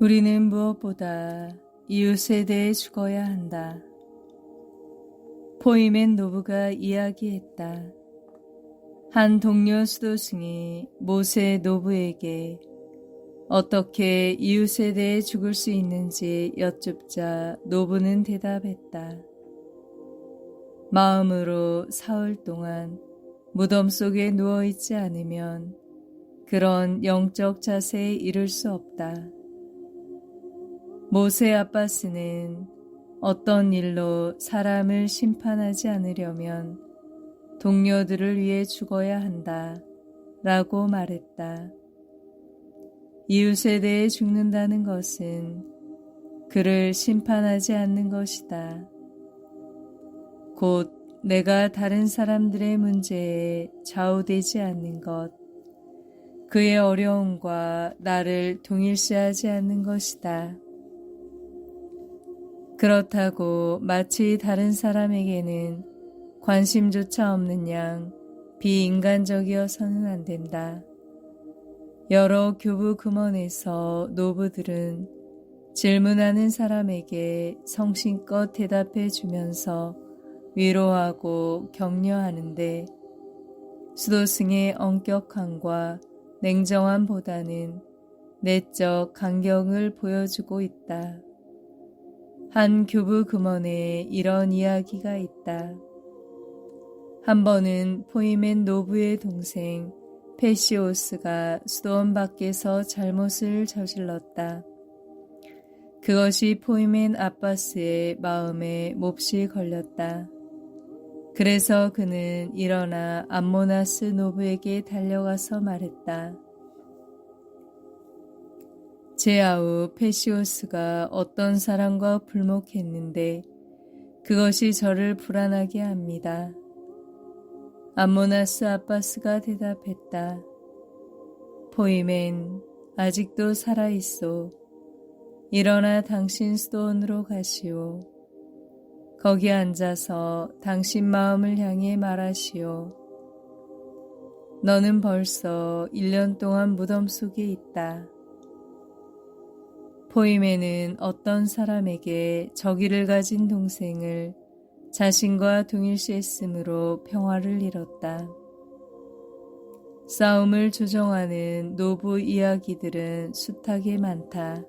우리는 무엇보다 이웃에 대해 죽어야 한다. 포이멘 노부가 이야기했다. 한 동료 수도승이 모세 노부에게 어떻게 이웃에 대해 죽을 수 있는지 여쭙자 노부는 대답했다. 마음으로 사흘 동안 무덤 속에 누워 있지 않으면 그런 영적 자세에 이를 수 없다. 모세 아빠스는 어떤 일로 사람을 심판하지 않으려면 동료들을 위해 죽어야 한다. 라고 말했다. 이웃에 대해 죽는다는 것은 그를 심판하지 않는 것이다. 곧 내가 다른 사람들의 문제에 좌우되지 않는 것, 그의 어려움과 나를 동일시하지 않는 것이다. 그렇다고 마치 다른 사람에게는 관심조차 없는 양 비인간적이어서는 안 된다. 여러 교부 금원에서 노부들은 질문하는 사람에게 성심껏 대답해 주면서 위로하고 격려하는데 수도승의 엄격함과 냉정함보다는 내적 간경을 보여주고 있다. 한 교부 금원에 이런 이야기가 있다. 한 번은 포이멘 노부의 동생 페시오스가 수도원 밖에서 잘못을 저질렀다. 그것이 포이멘 아빠스의 마음에 몹시 걸렸다. 그래서 그는 일어나 암모나스 노부에게 달려가서 말했다. 제아우 페시오스가 어떤 사람과 불목했는데 그것이 저를 불안하게 합니다. 암모나스 아빠스가 대답했다. 포이멘 아직도 살아있소. 일어나 당신 수도원으로 가시오. 거기 앉아서 당신 마음을 향해 말하시오. 너는 벌써 1년 동안 무덤 속에 있다. 포임에는 어떤 사람에게 저기를 가진 동생을 자신과 동일시했으므로 평화를 잃었다. 싸움을 조정하는 노부 이야기들은 숱하게 많다.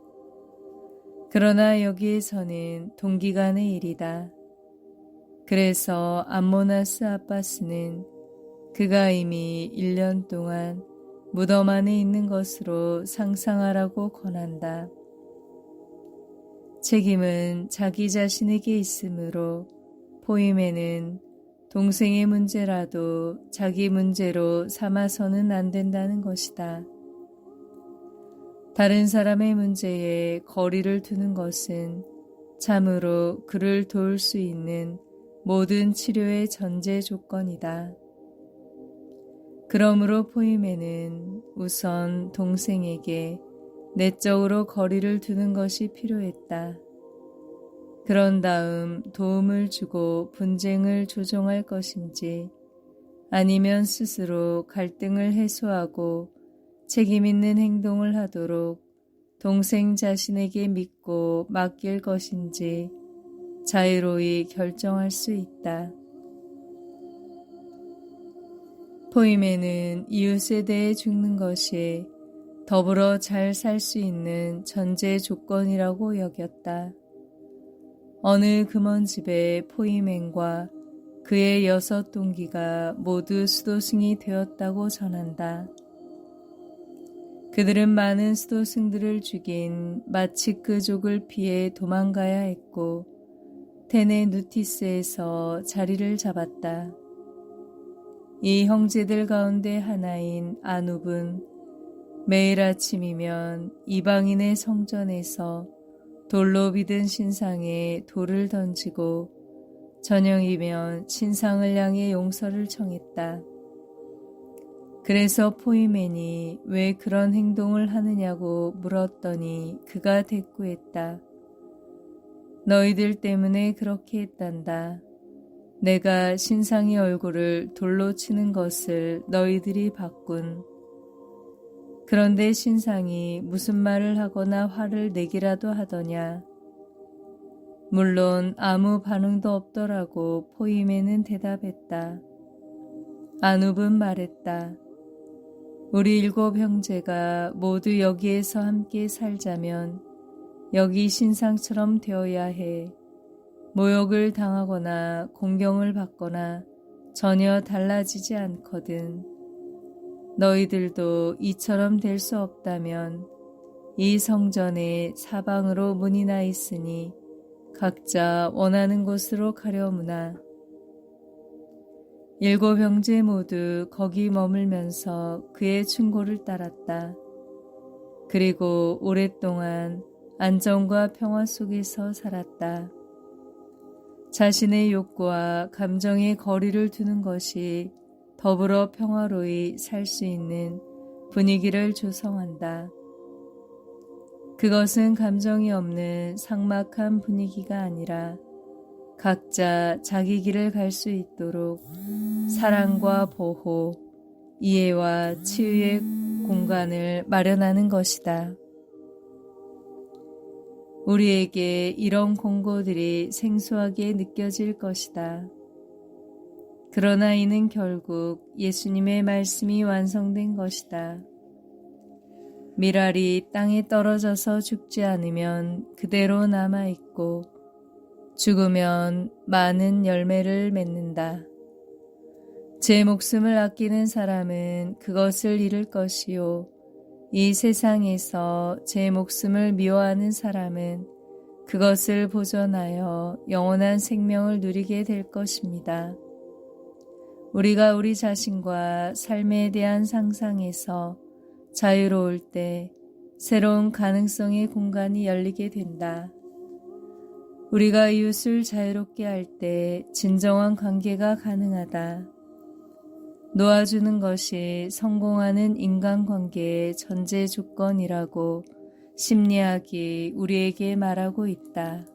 그러나 여기에서는 동기간의 일이다. 그래서 암모나스 아빠스는 그가 이미 1년 동안 무덤 안에 있는 것으로 상상하라고 권한다. 책임은 자기 자신에게 있으므로 포임에는 동생의 문제라도 자기 문제로 삼아서는 안 된다는 것이다. 다른 사람의 문제에 거리를 두는 것은 참으로 그를 도울 수 있는 모든 치료의 전제 조건이다. 그러므로 포임에는 우선 동생에게 내적으로 거리를 두는 것이 필요했다. 그런 다음 도움을 주고 분쟁을 조정할 것인지 아니면 스스로 갈등을 해소하고 책임 있는 행동을 하도록 동생 자신에게 믿고 맡길 것인지 자유로이 결정할 수 있다. 포임에는 이웃에 대해 죽는 것이 더불어 잘 살 수 있는 전제 조건이라고 여겼다. 어느 금원집의 포이맨과 그의 여섯 동기가 모두 수도승이 되었다고 전한다. 그들은 많은 수도승들을 죽인 마치크족을 피해 도망가야 했고 테네 누티스에서 자리를 잡았다. 이 형제들 가운데 하나인 아눕은 매일 아침이면 이방인의 성전에서 돌로 비든 신상에 돌을 던지고 저녁이면 신상을 향해 용서를 청했다. 그래서 포이맨이 왜 그런 행동을 하느냐고 물었더니 그가 대꾸했다. 너희들 때문에 그렇게 했단다. 내가 신상의 얼굴을 돌로 치는 것을 너희들이 봤군. 그런데 신상이 무슨 말을 하거나 화를 내기라도 하더냐. 물론 아무 반응도 없더라고 포임에는 대답했다. 안웁은 말했다. 우리 일곱 형제가 모두 여기에서 함께 살자면 여기 신상처럼 되어야 해. 모욕을 당하거나 공경을 받거나 전혀 달라지지 않거든. 너희들도 이처럼 될 수 없다면 이 성전에 사방으로 문이 나 있으니 각자 원하는 곳으로 가려무나. 일곱 형제 모두 거기 머물면서 그의 충고를 따랐다. 그리고 오랫동안 안정과 평화 속에서 살았다. 자신의 욕구와 감정의 거리를 두는 것이 더불어 평화로이 살 수 있는 분위기를 조성한다. 그것은 감정이 없는 삭막한 분위기가 아니라 각자 자기 길을 갈 수 있도록 사랑과 보호, 이해와 치유의 공간을 마련하는 것이다. 우리에게 이런 공고들이 생소하게 느껴질 것이다. 그러나 이는 결국 예수님의 말씀이 완성된 것이다. 미랄이 땅에 떨어져서 죽지 않으면 그대로 남아있고 죽으면 많은 열매를 맺는다. 제 목숨을 아끼는 사람은 그것을 잃을 것이요. 이 세상에서 제 목숨을 미워하는 사람은 그것을 보존하여 영원한 생명을 누리게 될 것입니다. 우리가 우리 자신과 삶에 대한 상상에서 자유로울 때 새로운 가능성의 공간이 열리게 된다. 우리가 이웃을 자유롭게 할 때 진정한 관계가 가능하다. 놓아주는 것이 성공하는 인간관계의 전제 조건이라고 심리학이 우리에게 말하고 있다.